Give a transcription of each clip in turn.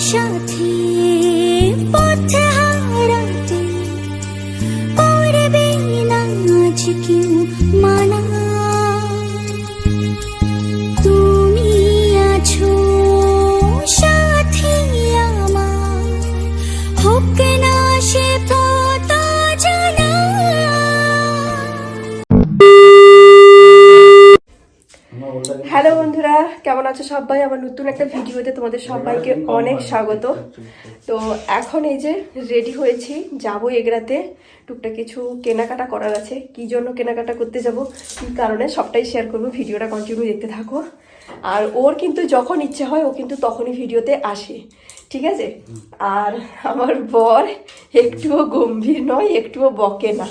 সাথী কেমন আছো সবাই? আমার নতুন একটা ভিডিওতে তোমাদের সবাইকে অনেক স্বাগত। তো এখন এই যে রেডি হয়েছি যাব এগরাতে। টুকটাক কিছু কেনাকাটা করার আছে। কি জন্য কেনাকাটা করতে যাব? কি কারণে? সবটাই শেয়ার করব। ভিডিওটা কন্টিনিউ দেখতে থাকো। আর ওর কিন্তু যখন ইচ্ছে হয় ও কিন্তু তখনই ভিডিওতে আসে। ঠিক আছে? আর আমার বর একটুও গম্ভীর নয় একটুও বকে না।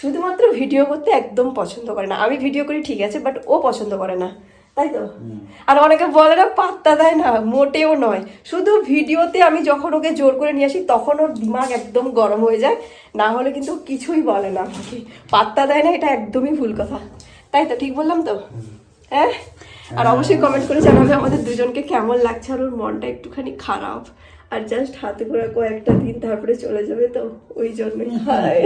শুধুমাত্র ভিডিও করতে একদম পছন্দ করে না। আমি ভিডিও করি ঠিক আছে বাট ও পছন্দ করে না। তাই তো আর অনেকে বলে না পাত্তা দেয় না মোটেও নয়। শুধু ভিডিওতে আমি যখন ওকে জোর করে নিয়ে আসি তখন ওর দিমাগ একদম গরম হয়ে যায়। না হলে কিন্তু ও কিছুই বলে না আমাকে। পাত্তা দেয় না এটা একদমই ভুল কথা। তাই তো ঠিক বললাম তো? হ্যাঁ? আর অবশ্যই কমেন্ট করে জানাবে আমাদের দুজনকে কেমন লাগছে আর ওর মনটা একটুখানি খারাপ। আর জাস্ট হাতে করে কয়েকটা দিন তারপরে চলে যাবে তো ওই জন্যই। হায়।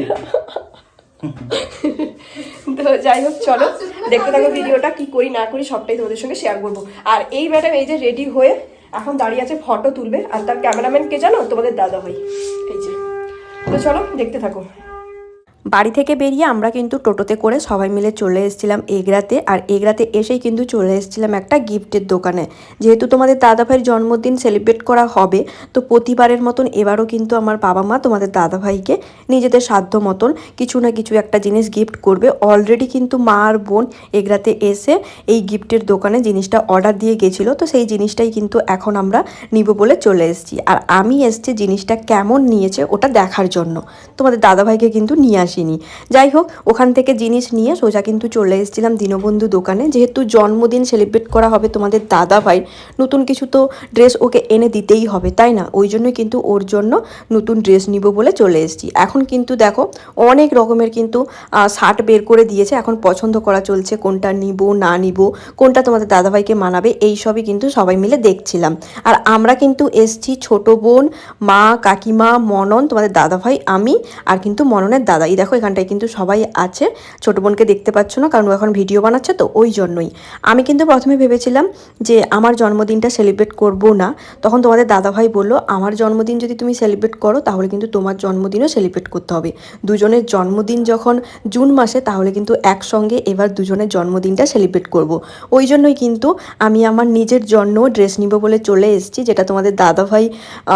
তো যাই হোক চলো। দেখতে থাকো ভিডিওটা, কি করি, না করি, সবটাই তোমাদের সঙ্গে শেয়ার করব। আর এই ম্যাডাম এই যে রেডি হয়ে এখন দাঁড়িয়ে আছে ফটো তুলবে, আর তার ক্যামেরাম্যান কে জানো? তোমাদের দাদা ভাই এই যে। তো চলো, দেখতে থাকো। বাড়ি থেকে বেরিয়ে আমরা কিন্তু টোটোতে করে সবাই মিলে চলে এসেছিলাম এগরাতে। আর এগরাতে এসেই কিন্তু চলে এসেছিলাম একটা গিফটের দোকানে। যেহেতু তোমাদের দাদাভাইয়ের জন্মদিন সেলিব্রেট করা হবে, তো প্রতিবারের মতন এবারও কিন্তু আমার বাবা মা তোমাদের দাদাভাইকে নিজেদের সাধ্য মতন কিছু না কিছু একটা জিনিস গিফট করবে। অলরেডি কিন্তু মা আর বোন এগরাতে এসে এই গিফটের দোকানে জিনিসটা অর্ডার দিয়ে গেছিল, তো সেই জিনিসটাই কিন্তু এখন আমরা নিব বলে চলে এসেছি। আর আমি এসছি জিনিসটা কেমন নিয়েছে ওটা দেখার জন্য। তোমাদের দাদাভাইকে কিন্তু নিয়ে আসিনি। যাই হোক ওখান থেকে জিনিস নিয়ে সোজা কিন্তু চলে এসেছিলাম দীনবন্ধু দোকানে। যেহেতু জন্মদিন সেলিব্রেট করা হবে তোমাদের দাদা ভাই নতুন কিছু তো ড্রেস ওকে এনে দিতেই হবে, তাই না? ওই জন্যই কিন্তু ওর জন্য নতুন ড্রেস নিব বলে চলে এসেছি। এখন কিন্তু দেখো, অনেক রকমের কিন্তু শার্ট বের করে দিয়েছে। এখন পছন্দ করা চলছে কোনটা নিব, না নিব, কোনটা তোমাদের দাদাভাইকে মানাবে, এই সবই কিন্তু সবাই মিলে দেখছিলাম। আর আমরা কিন্তু এসছি ছোট বোন, মা, কাকিমা, মনন, তোমাদের দাদাভাই, আমি আর কিন্তু মননের দাদা। দেখো এখানটায় কিন্তু সবাই আছে। ছোট বোনকে দেখতে পাচ্ছ না, কারণ ও এখন ভিডিও বানাচ্ছে, তো ওই জন্যই। আমি কিন্তু প্রথমে ভেবেছিলাম যে আমার জন্মদিনটা সেলিব্রেট করব না। তখন তোমাদের দাদাভাই বলল, আমার জন্মদিন যদি তুমি সেলিব্রেট করো, তাহলে কিন্তু তোমার জন্মদিনও সেলিব্রেট করতে হবে। দুজনের জন্মদিন যখন জুন মাসে, তাহলে কিন্তু একসঙ্গে এবার দুজনের জন্মদিনটা সেলিব্রেট করব। ওই জন্যই কিন্তু আমি আমার নিজের জন্য ড্রেস নিব বলে চলে এসেছি, যেটা তোমাদের দাদাভাই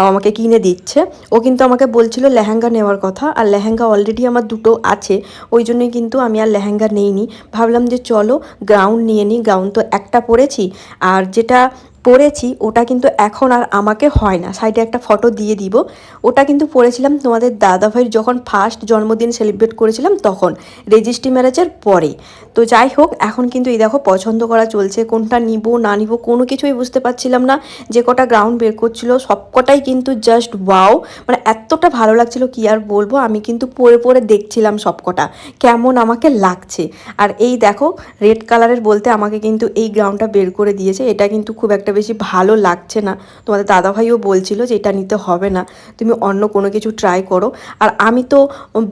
আমাকে কিনে দিচ্ছে। ও কিন্তু আমাকে বলছিল লেহেঙ্গা নেওয়ার কথা, আর লেহেঙ্গা অলরেডি আমার দুটো আছে, ওই জন্যই কিন্তু আমি আর লেহেঙ্গা নেইনি। ভাবলাম যে চলো গাউন নিয়ে নিই গাউন তো একটা পরেছি। আর যেটা পরেছি ওটা কিন্তু এখন আর আমাকে হয় না। সাইডে একটা ফটো দিয়ে দিব। ওটা কিন্তু পরেছিলাম তোমাদের দাদাভাইয়ের যখন ফার্স্ট জন্মদিন সেলিব্রেট করেছিলাম তখন রেজিস্ট্রি ম্যারেজের পরে। তো যাই হোক, এখন কিন্তু এই দেখো পছন্দ করা চলছে, কোনটা নিব, না নিব, কোনো কিছুই বুঝতে পারছিলাম না। যে কটা গ্রাউন্ড বের করছিল সব কটাই কিন্তু জাস্ট ওয়াও মানে এতটা ভালো লাগছিল, কি আর বলব? আমি কিন্তু পরে পরে দেখছিলাম সব কটা কেমন আমাকে লাগছে। আর এই দেখো রেড কালারের বলতে আমাকে কিন্তু এই গ্রাউন্ডটা বের করে দিয়েছে। এটা কিন্তু খুব একটা বেশি ভালো লাগছে না। তোমাদের দাদাভাইও বলছিল যে এটা নিতে হবে না। তুমি অন্য কোনো কিছু ট্রাই করো। আর আমি তো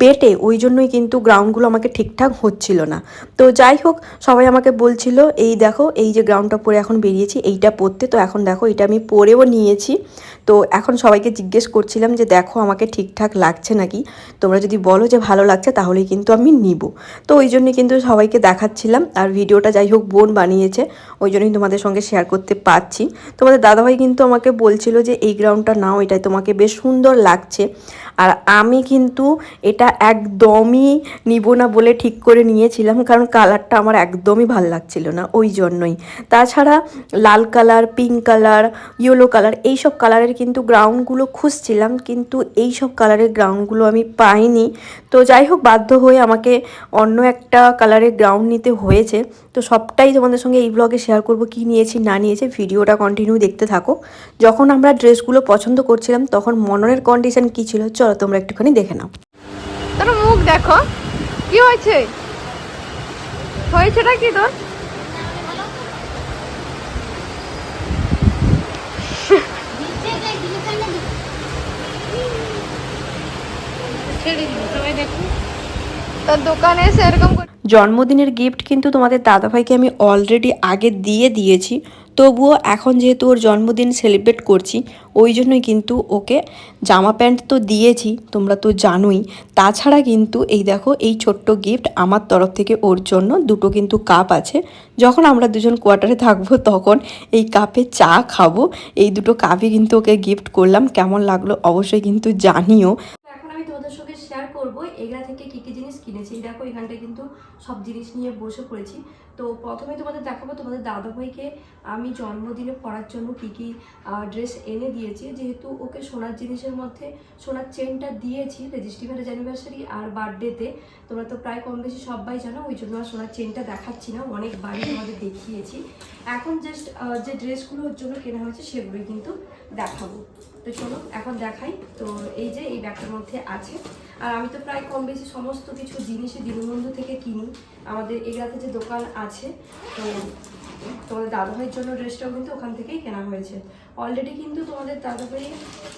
বেটে ওই জন্যই কিন্তু গ্রাউন্ডগুলো আমাকে ঠিকঠাক হচ্ছিল না। তো যাই হোক, সবাই আমাকে বলছিল, এই দেখো, এই যে গ্রাউন্ডটা পরে এখন বেরিয়েছি, এইটা পরতে। তো এখন দেখো, এটা আমি পরেও নিয়েছি। তো এখন সবাইকে জিজ্ঞেস করছিলাম যে, দেখো, আমাকে ঠিকঠাক লাগছে নাকি? তোমরা যদি বলো যে ভালো লাগছে, তাহলেই কিন্তু আমি নিব। তো ওই জন্য কিন্তু সবাইকে দেখাচ্ছিলাম। আর ভিডিওটা যাই হোক, বোন বানিয়েছে। ওই জন্যই তোমাদের সঙ্গে শেয়ার করতে পারছি তোমাদের দাদাভাই কিন্তু আমাকে বলছিল যে এই গ্রাউন্ডটা নাও এটাই তোমাকে বেশ সুন্দর লাগছে। আর আমি কিন্তু এটা একদমই নিব না বলে ঠিক করে নিয়েছিলাম, কারণ কালারটা আমার একদমই ভালো লাগছিল না ওই জন্যই। তাছাড়া লাল colour pink colour yellow colour এই সব কালারের কিন্তু গ্রাউন্ডগুলো খুঁজছিলাম, কিন্তু এই সব কালারের গ্রাউন্ডগুলো আমি পাইনি। তো যাই হোক, বাধ্য হয়ে আমাকে অন্য একটা কালারের গ্রাউন্ড নিতে হয়েছে। তো সবটাই তোমাদের সঙ্গে এই ব্লগে শেয়ার করব, কি নিয়েছি, না নিয়েছি, ভিডিওটা কন্টিনিউ দেখতে থাকো। যখন আমরা ড্রেসগুলো পছন্দ করছিলাম, তখন মননের কন্ডিশন কী ছিল? চলো তোমরা একটুখানি দেখে নাও। তোমার মুখ দেখো। কি হয়েছে? হয়েছেটা কি তোর? জন্মদিনের গিফট কিন্তু তোমাদের দাদাভাইকে আমি অলরেডি আগে দিয়ে দিয়েছি। তবুও এখন যেহেতু ওর জন্মদিন সেলিব্রেট করছি, ওই জন্যই কিন্তু ওকে জামা প্যান্ট তো দিয়েছি, তোমরা তো জানোই। তাছাড়া কিন্তু এই দেখো, এই ছোট্ট গিফট আমার তরফ থেকে ওর জন্য দুটো কিন্তু কাপ আছে। যখন আমরা দুজন কোয়ার্টারে থাকব তখন এই কাপে চা খাব। এই দুটো কাপই কিন্তু ওকে গিফট করলাম। কেমন লাগল অবশ্যই কিন্তু জানিও। শেয়ার করব, এগুলা থেকে কি কি জিনিস কিনেছি। দেখো, এখানটায় কিন্তু সব জিনিস নিয়ে বসে পড়েছি। তো প্রথমে তোমাদের দেখাবো তোমাদের দাদাভাইকে আমি জন্মদিনে পড়ার জন্য কি কি ড্রেস এনে দিয়েছি। যেহেতু ওকে সোনার জিনিসের মধ্যে, সোনার চেনটা দিয়েছি রেজিস্ট্রি ম্যারেজ অ্যানিভার্সারি আর বার্থডেতে তোমরা তো প্রায় কম বেশি সবাই জানো, ওই জন্য আর সোনার চেনটা দেখাচ্ছি না, অনেকবারই তোমাদের দেখিয়েছি। এখন জাস্ট যে ড্রেসগুলো ওর জন্য কেনা হয়েছে, সেগুলোই কিন্তু দেখাবো। তো চলো এখন দেখাই। তো এই যে এই ব্যাগটার মধ্যে আছে। আর আমি তো প্রায় কম বেশি সমস্ত কিছু জিনিসই দীনবন্ধু থেকে কিনি। আমাদের এগুলাতে যে দোকান আছে, তো তোমাদের দাদাভাইয়ের জন্য ড্রেসটাও কিন্তু ওখান থেকেই কেনা হয়েছে। অলরেডি কিন্তু তোমাদের দাদাভাই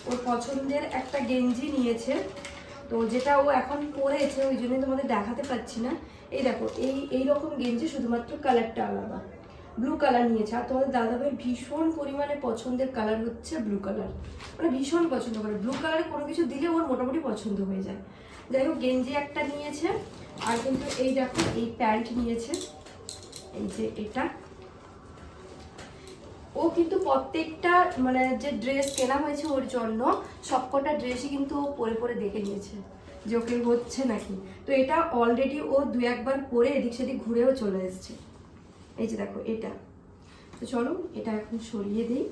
ওর পছন্দের একটা গেঞ্জি নিয়েছে। তো যেটা ও এখন পরেছে, ওই জন্যই তোমাদের দেখাতে পাচ্ছি না। এই দেখো, এই এই রকম গেঞ্জি শুধুমাত্র কালারটা আলাদা। ব্লু কালার নিয়েছে। আর তোমাদের দাদাভাই ভীষণ পরিমাণে পছন্দের কালার হচ্ছে ব্লু কালার মানে ভীষণ পছন্দ করে। ব্লু কালারে কোনো কিছু দিলে ওর মোটামুটি পছন্দ হয়ে যায়। যাই হোক, গেঞ্জি একটা নিয়েছে। আর কিন্তু এই দেখো, এই প্যান্ট নিয়েছে। এই যে এটা। ও কিন্তু প্রত্যেকটা মানে যে ড্রেস কেনা হয়েছে ওর জন্য, সবকটা ড্রেসই কিন্তু ও পরে পরে দেখে নিয়েছে যে ওকে হচ্ছে নাকি। তো এটা অলরেডি ও দু একবার পরে এদিক সেদিক ঘুরেও চলে এসছে। এই যে দেখো, এটা। তো চলো, এটা এখন সরিয়ে দিই।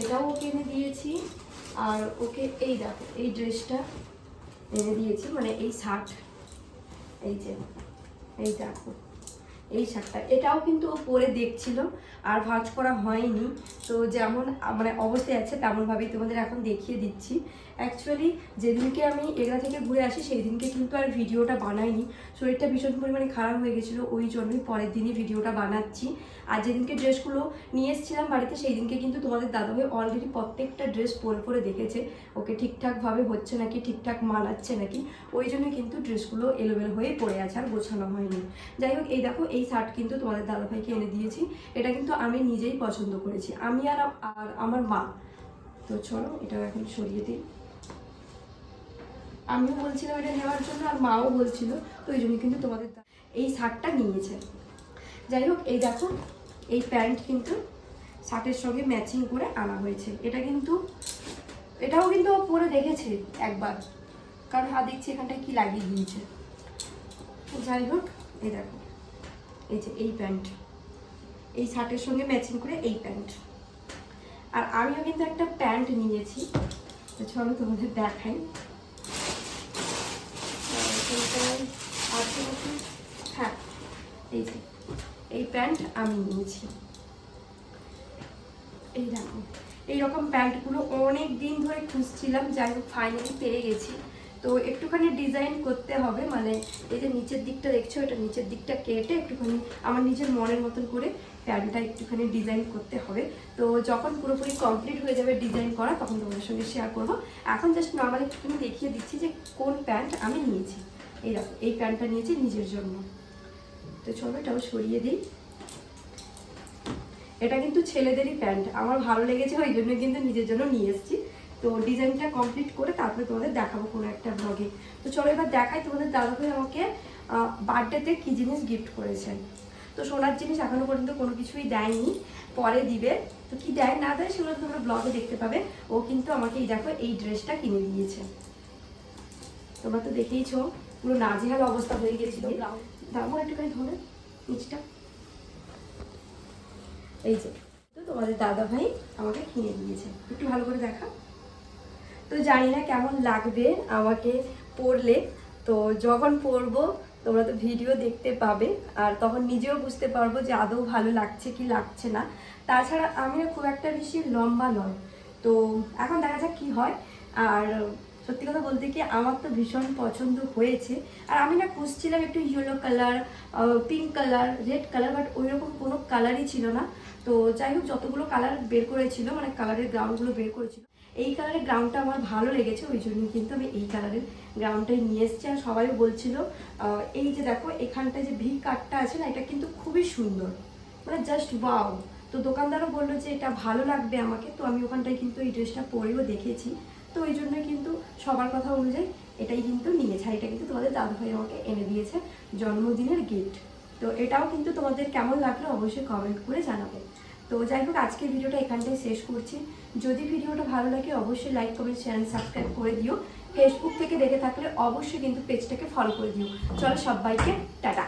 এটাও ওকে এনে দিয়েছি। আর ওকে এই দেখো, এই ড্রেসটা এনে দিয়েছি মানে এই শার্ট। এই যে এই দেখো এই শার্টটা এটাও কিন্তু ও পরে দেখছিল, আর ভাঁজ করা হয়নি। তো যেমন মানে অবস্থায় আছে, তেমনভাবেই তোমাদের এখন দেখিয়ে দিচ্ছি। অ্যাকচুয়ালি যেদিনকে আমি এগা থেকে ঘুরে আসি সেই দিনকে কিন্তু আর ভিডিওটা বানাইনি। শরীরটা ভীষণ পরিমাণে খারাপ হয়ে গেছিল, ওই জন্যই পরের দিনই ভিডিওটা বানাচ্ছি। আর যেদিনকে ড্রেসগুলো নিয়ে এসেছিলাম বাড়িতে সেই দিনকে কিন্তু তোমাদের দাদাভাই অলরেডি প্রত্যেকটা ড্রেস পরে পরে দেখেছে। ওকে ঠিকঠাকভাবে হচ্ছে নাকি, ঠিকঠাক মানাচ্ছে নাকি? ওই জন্য কিন্তু ড্রেসগুলো এলোমেলো হয়ে পড়ে আছে, আর গোছানো হয়নি। যাই হোক, এই দেখো এই শার্ট কিন্তু তোমাদের দাদাভাইকে এনে দিয়েছি। এটা কিন্তু আমি নিজেই পছন্দ করেছি। আমি আর আর আমার মা। তো চলো এটা এখন সরিয়ে দিই। আমিও বলছিলাম এটা নেওয়ার জন্য, আর মাও বলছিল, তো ওই জন্য কিন্তু তোমাদের এই শার্টটা নিয়েছে। যাই হোক, এই দেখো, এই প্যান্ট কিন্তু শার্টের সঙ্গে ম্যাচিং করে আনা হয়েছে। এটা কিন্তু, এটাও কিন্তু পরে দেখেছে একবার। কারণ হা দেখছি এখানটায় কি লাগিয়ে দিয়েছে। যাই হোক, এই দেখো। এই যে এই প্যান্ট। এই শার্টের সঙ্গে ম্যাচিং করে এই প্যান্ট। আর আমিও কিন্তু একটা প্যান্ট নিয়েছি। চলো তোমাদের দেখাই? হ্যাঁ এই যে, এই প্যান্ট আমি নিয়েছি। এই দেখো, এইরকম প্যান্টগুলো অনেক দিন ধরে খুঁজছিলাম, যাই হোক ফাইনালি পেয়ে গেছি। তো একটুখানি ডিজাইন করতে হবে মানে এই যে নিচের দিকটা দেখছ, এটা নিচের দিকটা কেটে একটুখানি আমার নিজের মনের মতন করে প্যান্টটা একটুখানি ডিজাইন করতে হবে। তো যখন পুরোপুরি কমপ্লিট হয়ে যাবে ডিজাইন করা, তখন তোমাদের সঙ্গে শেয়ার করব। এখন জাস্ট নর্মালি একটুখানি দেখিয়ে দিচ্ছি যে কোন প্যান্ট আমি নিয়েছি। এই দেখো, এই প্যান্টটা নিয়েছি নিজের জন্য। তো চলো এটাও সরিয়ে দিই। এটা কিন্তু ছেলেদেরই প্যান্ট আমার ভালো লেগেছে ওই জন্য কিন্তু নিজের জন্য নিয়ে এসেছি। তো ডিজাইনটা কমপ্লিট করে তারপরে তোমাদের দেখাবো কোনো একটা ব্লগে তো চলো এবার দেখাই তোমাদের দাদাভাই আমাকে বার্থডেতে কী জিনিস গিফট করেছে তো সোনার জিনিস এখনও পর্যন্ত কোনো কিছুই দেয়নি পরে দিবে। তো কি দেয় না দেয় সেগুলো তোমরা ব্লগে দেখতে পাবে। ও কিন্তু আমাকে এই দেখো এই ড্রেসটা কিনে দিয়েছে। তোমরা তো দেখেইছো পুরো নাজেহাল অবস্থা হয়ে গেছিল। দামও একটুখানি ধরে নিচটা। এই যে তো তোমাদের দাদা ভাই আমাকে কিনে দিয়েছে। একটু ভালো করে দেখা। তো জানি না কেমন লাগবে আমাকে পড়লে। তো যখন পরবো তোমরা তো ভিডিও দেখতে পাবে। আর তখন নিজেও বুঝতে পারব যে আদৌ ভালো লাগছে কি লাগছে না। তাছাড়া আমিও খুব একটা বেশি লম্বা নয়। তো এখন দেখা যাক কি হয়। আর সত্যি কথা বলতে কি, আমার তো ভীষণ পছন্দ হয়েছে। আর আমি না খুঁজছিলাম একটু yellow colour pink colour red colour but ওই রকম কোনো কালারই ছিল না। তো যাই হোক, যতগুলো কালার বের করেছিল মানে কালারের গ্রাউন্ডগুলো বের করেছিল এই কালারের গ্রাউন্ডটা আমার ভালো লেগেছে, ওই জন্য কিন্তু আমি এই কালারের গ্রাউন্ডটাই নিয়ে এসেছি। আর সবাই বলছিল এই যে দেখো, এখানটায় যে ভি কাটটা আছে না, এটা কিন্তু খুবই সুন্দর। মানে জাস্ট ওয়াও তো দোকানদারও বলল যে, এটা ভালো লাগবে আমাকে। তো আমি ওখানটায় কিন্তু এই ড্রেসটা পরেও দেখেছি। তো ওই জন্য কিন্তু সবার কথা অনুযায়ী এটাই কিন্তু নিয়েছে। আর এটা কিন্তু তোমাদের দাদুভাই আমাকে এনে দিয়েছে জন্মদিনের গিফট তো এটাও কিন্তু তোমাদের কেমন লাগল অবশ্যই কমেন্ট করে জানাবে। তো যাই হোক আজকে ভিডিওটা এখানটাই শেষ করছি। যদি ভিডিওটা ভালো লাগে, অবশ্যই লাইক কমেন্ট শেয়ার সাবস্ক্রাইব করে দিও। ফেসবুক থেকে দেখে থাকলে অবশ্যই কিন্তু পেজটাকে ফলো করে দিও। চলো সবাইকে, টাটা।